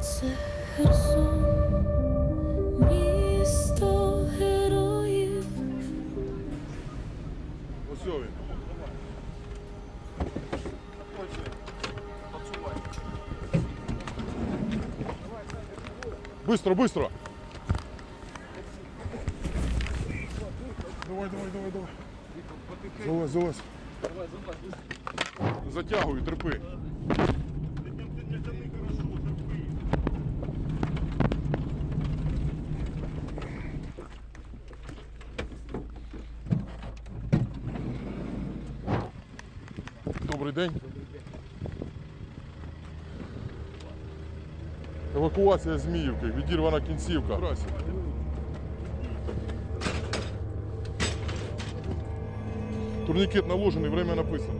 Це Херсон, місто героїв. Ось він. Быстро, быстро. Давай, давай, давай, давай. Залазь, залазь. Затягуй, терпи. Добрий день. Евакуація Зміївки, відірвана кінцівка. Турнікет наложений, время написано.